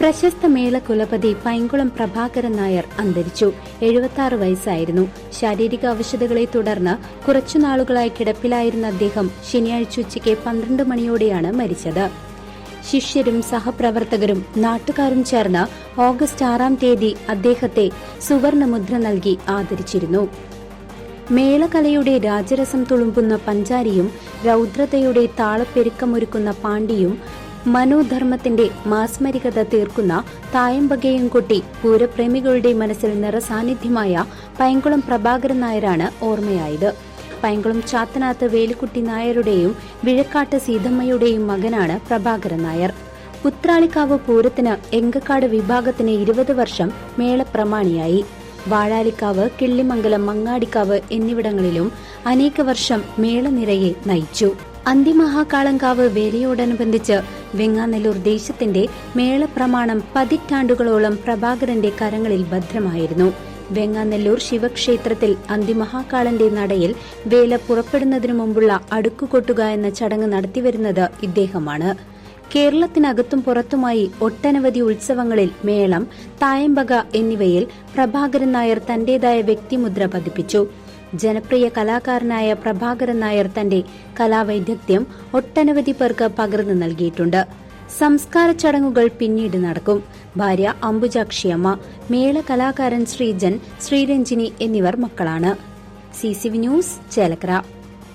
പ്രശസ്ത മേള കുലപതി പൈങ്കുളം പ്രഭാകരൻ നായർ അന്തരിച്ചു. എഴുപത്തി വയസ്സായിരുന്നു. ശാരീരിക അവശതകളെ തുടർന്ന് കുറച്ചുനാളുകളായി കിടപ്പിലായിരുന്ന അദ്ദേഹം ശനിയാഴ്ച ഉച്ചയ്ക്ക് പന്ത്രണ്ട് മണിയോടെയാണ് മരിച്ചത്. ശിഷ്യരും സഹപ്രവർത്തകരും നാട്ടുകാരും ചേർന്ന് ഓഗസ്റ്റ് ആറാം തീയതി അദ്ദേഹത്തെ സുവർണമുദ്ര നൽകി ആദരിച്ചിരുന്നു. മേളകലയുടെ രാജരസം തുളുമ്പുന്ന പഞ്ചാരിയും രൗദ്രതയുടെ താളപ്പെരുക്കമൊരുക്കുന്ന പാണ്ടിയും മനോധർമ്മത്തിന്റെ മാസ്മരികത തീർക്കുന്ന തായമ്പകയും കൊട്ടി പൂരപ്രേമികളുടെ മനസ്സിൽ നിറസാന്നിധ്യമായ പൈങ്കുളം പ്രഭാകരൻ നായരാണ് ഓർമ്മയായത്. പൈങ്കുളം ചാത്തനാത്ത് വേലിക്കുട്ടി നായരുടെയും വിഴക്കാട്ട് സീതമ്മയുടെയും മകനാണ് പ്രഭാകരൻ നായർ. പുത്രാളിക്കാവ് പൂരത്തിന് എങ്കക്കാട് വിഭാഗത്തിന് ഇരുപത് വർഷം മേളപ്രമാണിയായി. വാഴാലിക്കാവ് കിള്ളിമംഗലം മങ്ങാടിക്കാവ് എന്നിവിടങ്ങളിലും അനേക വർഷം മേളനിരയെ നയിച്ചു. അന്തിമഹാകാളങ്കാവ് വേലയോടനുബന്ധിച്ച് വെങ്ങാനെല്ലൂർ ദേശത്തിന്റെ മേളപ്രമാണം പതിറ്റാണ്ടുകളോളം പ്രഭാകരന്റെ കരങ്ങളിൽ ഭദ്രമായിരുന്നു. വെങ്ങാനല്ലൂർ ശിവക്ഷേത്രത്തിൽ അന്തിമഹാകാളന്റെ നടയിൽ വേല പുറപ്പെടുന്നതിനു മുമ്പുള്ള അടുക്കുകൊട്ടുക എന്ന ചടങ്ങ് നടത്തിവരുന്നത് ഇദ്ദേഹമാണ്. കേരളത്തിനകത്തും പുറത്തുമായി ഒട്ടനവധി ഉത്സവങ്ങളിൽ മേളം തായമ്പക എന്നിവയിൽ പ്രഭാകരൻ നായർ തന്റേതായ വ്യക്തിമുദ്ര പതിപ്പിച്ചു. ജനപ്രിയ കലാകാരനായ പ്രഭാകരൻ നായർ തന്റെ കലാവൈദഗ്ധ്യം ഒട്ടനവധി പേർക്ക് പകർന്നു നൽകിയിട്ടുണ്ട്. സംസ്കാര ചടങ്ങുകൾ പിന്നീട് നടക്കും. ഭാര്യ അംബുജാക്ഷിയമ്മ മേള കലാകാരൻ ശ്രീജൻ ശ്രീരഞ്ജിനി എന്നിവർ മക്കളാണ്. C news Chelakkara.